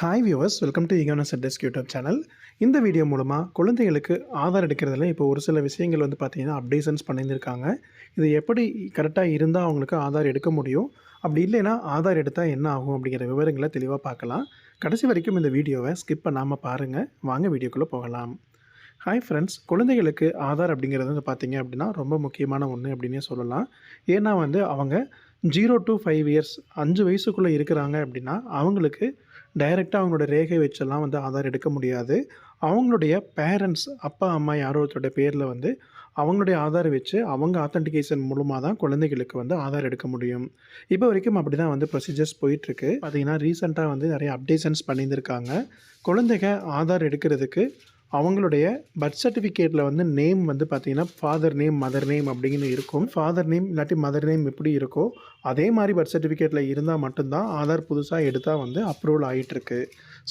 Hi viewers welcome to Iconus desk YouTube channel இந்த video மூலமாக குழந்தைகளுக்கு ஆதார் எடுக்கிறதுல இப்போ ஒரு சில விஷயங்கள் வந்து பார்த்தீங்கன்னா அப்டேஷன்ஸ் பண்ணியிருக்காங்க இது எப்படி கரெக்டாக இருந்தால் அவங்களுக்கு ஆதார் எடுக்க முடியும்? அப்படி இல்லைன்னா ஆதார் எடுத்தால் என்ன ஆகும் அப்படிங்கிற விவரங்களை தெளிவாக பார்க்கலாம். கடைசி வரைக்கும் இந்த வீடியோவை ஸ்கிப் பண்ணாமல் பாருங்கள் வாங்க வீடியோக்குள்ளே போகலாம். ஹாய் ஃப்ரெண்ட்ஸ் குழந்தைகளுக்கு ஆதார் அப்படிங்கிறது வந்து பார்த்திங்க அப்படின்னா ரொம்ப முக்கியமான ஒன்று அப்படின்னே சொல்லலாம். ஏன்னா வந்து அவங்க ஜீரோ டு ஃபைவ் இயர்ஸ் அஞ்சு வயசுக்குள்ளே இருக்கிறாங்க அப்படின்னா அவங்களுக்கு டைரெக்டாக அவங்களோட ரேகை வச்செல்லாம் வந்து ஆதார் எடுக்க முடியாது. அவங்களுடைய பேரண்ட்ஸ் அப்பா அம்மா யாரோ ஒருத்தருடைய பேரில் வந்து அவங்களுடைய ஆதார் வச்சு அவங்க ஆத்தென்டிகேஷன் மூலமாக தான் குழந்தைகளுக்கு வந்து ஆதார் எடுக்க முடியும். இப்போ வரைக்கும் அப்படி தான் வந்து ப்ரொசீஜர்ஸ் போயிட்டுருக்கு. பார்த்தீங்கன்னா ரீசெண்டாக வந்து நிறைய அப்டேஷன்ஸ் பண்ணியிருந்திருக்காங்க. குழந்தைங்க ஆதார் எடுக்கிறதுக்கு அவங்களுடைய பர்த் சர்டிஃபிகேட்டில் வந்து நேம் வந்து பார்த்தீங்கன்னா ஃபாதர் நேம் மதர் நேம் அப்படின்னு இருக்கும். ஃபாதர் நேம் இல்லாட்டி மதர் நேம் எப்படி இருக்கோ அதே மாதிரி பர்த் சர்டிஃபிகேட்டில் இருந்தால் மட்டும்தான் ஆதார் புதுசாக எடுத்தால் வந்து அப்ரூவல் ஆகிட்டுருக்கு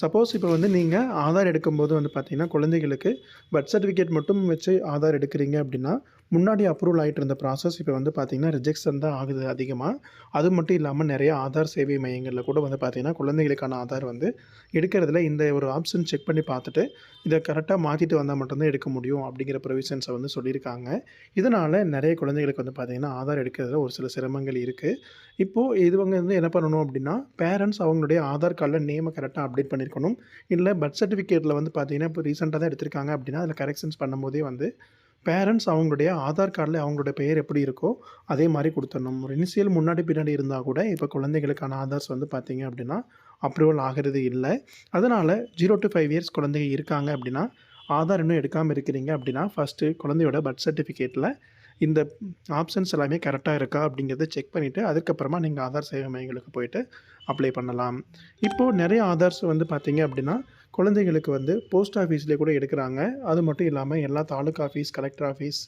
சப்போஸ் இப்போ வந்து நீங்கள் ஆதார் எடுக்கும்போது வந்து பார்த்தீங்கன்னா குழந்தைகளுக்கு பர்த் சர்டிஃபிகேட் மட்டும் வச்சு ஆதார் எடுக்கிறீங்க அப்படின்னா முன்னாடி அப்ரூவல் ஆகிட்டு இருந்த ப்ராசஸ் இப்போ வந்து பார்த்திங்கன்னா ரிஜெக்ஷன் தான் ஆகுது அதிகமாக அது மட்டும் இல்லாமல் நிறைய ஆதார் சேவை மையங்களில் கூட வந்து பார்த்திங்கன்னா குழந்தைகளுக்கான ஆதார் வந்து எடுக்கிறதுல இந்த ஒரு ஆப்ஷன் செக் பண்ணி பார்த்துட்டு இதை கரெக்டாக மாற்றிட்டு வந்தால் மட்டும்தான் எடுக்க முடியும் அப்படிங்கிற ப்ரொவிஷன்ஸை வந்து சொல்லியிருக்காங்க. இதனால் நிறைய குழந்தைகளுக்கு வந்து பார்த்திங்கன்னா ஆதார் எடுக்கிறதுல ஒரு சில சிரமங்கள் இருக்குது இப்போது இதுவங்க வந்து என்ன பண்ணணும் அப்படின்னா பேரண்ட்ஸ் அவங்களுடைய ஆதார் கார்டில் நேமை கரெக்டாக அப்டேட் பண்ணியிருக்கணும் இல்லை பர்த் சர்டிஃபிகேட்டில் வந்து பார்த்திங்கன்னா இப்போ ரீசெண்டாக தான் எடுத்திருக்காங்க அப்படின்னா அதில் கரெக்ஷன்ஸ் பண்ணும்போதே வந்து பேரண்ட்ஸ் அவங்களுடைய ஆதார் கார்டில் அவங்களுடைய பெயர் எப்படி இருக்கோ அதே மாதிரி கொடுத்துடணும். ஒரு இனிஷியல் முன்னாடி பின்னாடி இருந்தால் கூட இப்போ குழந்தைகளுக்கான ஆதார்ஸ் வந்து பார்த்திங்க அப்படின்னா அப்ரூவல் ஆகிறது இல்லை. அதனால் ஜீரோ டு ஃபைவ் இயர்ஸ் குழந்தைங்க இருக்காங்க அப்படின்னா ஆதார் இன்னும் எடுக்காமல் இருக்கிறீங்க அப்படின்னா ஃபஸ்ட்டு குழந்தையோட பர்த் சர்டிஃபிகேட்டில் இந்த ஆப்ஷன்ஸ் எல்லாமே கரெக்டாக இருக்கா அப்படிங்கிறத செக் பண்ணிவிட்டு அதுக்கப்புறமா நீங்கள் ஆதார் சேவை மையங்களுக்கு போயிட்டு அப்ளை பண்ணலாம். இப்போது நிறைய ஆதார்ஸ் வந்து பார்த்திங்க அப்படின்னா குழந்தைகளுக்கு வந்து போஸ்ட் ஆஃபீஸ்லேயே கூட எடுக்கிறாங்க. அது மட்டும் இல்லாமல் எல்லா taluka office collector office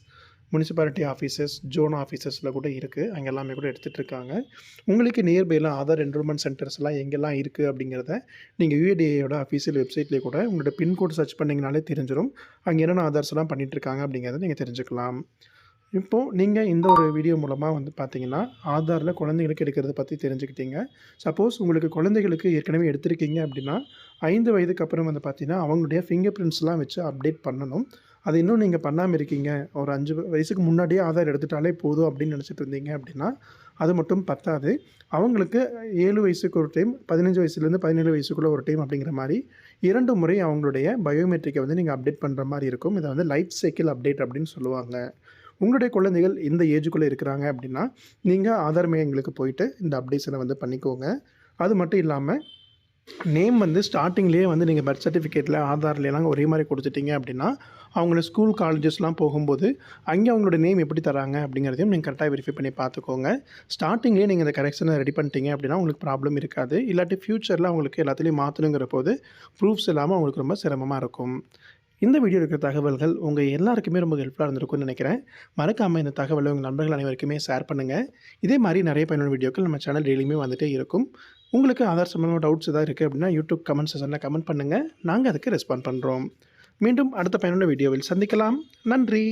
municipality offices zone ஆஃபீஸஸில் கூட இருக்குது அங்கே எல்லாமே கூட எடுத்துகிட்டு இருக்காங்க. உங்களுக்கு நியர்பையில் ஆதார் என்ரோல்மெண்ட் சென்டர்ஸ்லாம் எங்கெல்லாம் இருக்குது அப்படிங்கிறத நீங்கள் யூஏடிஏயோட அஃபீஷியல் வெப்சைட்லேயே கூட உங்களோட பின்கோடு சர்ச் பண்ணிங்கனாலே தெரிஞ்சிடும் அங்கே என்னென்ன ஆதார்ஸ்லாம் பண்ணிகிட்ருக்காங்க அப்படிங்கிறத நீங்கள் தெரிஞ்சுக்கலாம். இப்போது நீங்கள் இந்த ஒரு வீடியோ மூலமாக வந்து பார்த்தீங்கன்னா ஆதாரில் குழந்தைங்களுக்கு எடுக்கிறத பற்றி தெரிஞ்சுக்கிட்டீங்க. சப்போஸ் உங்களுக்கு குழந்தைகளுக்கு ஏற்கனவே எடுத்திருக்கீங்க அப்படின்னா ஐந்து வயதுக்கு அப்புறம் வந்து பார்த்தீங்கன்னா அவங்களுடைய ஃபிங்கர் பிரிண்ட்ஸ்லாம் வச்சு அப்டேட் பண்ணணும். அது இன்னும் நீங்கள் பண்ணாமல் இருக்கீங்க. ஒரு அஞ்சு வயசுக்கு முன்னாடியே ஆதார் எடுத்துட்டாலே போதும் அப்படின்னு நினச்சிட்டு இருந்தீங்க அப்படின்னா அது மட்டும் பத்தாது. அவங்களுக்கு ஏழு வயசுக்கு ஒரு டைம் பதினஞ்சு வயசுலேருந்து பதினேழு வயசுக்குள்ளே ஒரு டைம் அப்படிங்கிற மாதிரி இரண்டு முறை அவங்களுடைய பயோமெட்ரிக்கை வந்து நீங்கள் அப்டேட் பண்ணுற மாதிரி இருக்கும். இதை வந்து லைஃப் சைக்கிள் அப்டேட் அப்படின்னு சொல்லுவாங்க. உங்களுடைய குழந்தைகள் இந்த ஏஜுக்குள்ளே இருக்கிறாங்க அப்படின்னா நீங்கள் ஆதார் மையங்களுக்கு போயிட்டு இந்த அப்டேஷனை வந்து பண்ணிக்கோங்க. அது மட்டும் இல்லாமல் நேம் வந்து ஸ்டார்டிங்லேயே வந்து நீங்கள் பர்த் சர்டிஃபிகேட்டில் ஆதார்லாம் ஒரே மாதிரி கொடுத்துட்டீங்க அப்படின்னா அவங்கள ஸ்கூல் காலேஜஸ்லாம் போகும்போது அங்கே அவங்களோட நேம் எப்படி தராங்க அப்படிங்கிறதையும் நீங்கள் கரெக்டாக வெரிஃபை பண்ணி பார்த்துக்கோங்க. ஸ்டார்டிங்லேயே நீங்கள் இந்த கரெக்ஷனை ரெடி பண்ணிட்டீங்க அப்படின்னா உங்களுக்கு ப்ராப்ளம் இருக்காது. இல்லாட்டி ஃப்யூச்சரில் அவங்களுக்கு எல்லாத்துலேயும் மாற்றணுங்கிற போது ப்ரூஃப்ஸ் இல்லாமல் அவங்களுக்கு ரொம்ப சிரமமாக இருக்கும். இந்த வீடியோ இருக்கிற தகவல்கள் உங்கள் எல்லாருக்குமே ரொம்ப ஹெல்ப்ஃபுல்லாக இருந்திருக்கும்னு நினைக்கிறேன். மறக்காமல் இந்த தகவலை உங்கள் நண்பர்கள் அனைவருக்குமே ஷேர் பண்ணுங்கள் இதே மாதிரி நிறைய பயனுள்ள வீடியோக்கள் நம்ம சேனல் டெய்லியுமே வந்துகிட்டே இருக்கும். உங்களுக்கு ஆதார் சம்மந்தமாக டவுட்ஸ் எதாவது இருக்குது அப்படின்னா யூடியூப் கமெண்ட் செஷனில் கமெண்ட் பண்ணுங்கள் நாங்கள் அதுக்கு ரெஸ்பாண்ட் பண்ணுறோம் மீண்டும் அடுத்த பயனுள்ள வீடியோவில் சந்திக்கலாம். நன்றி!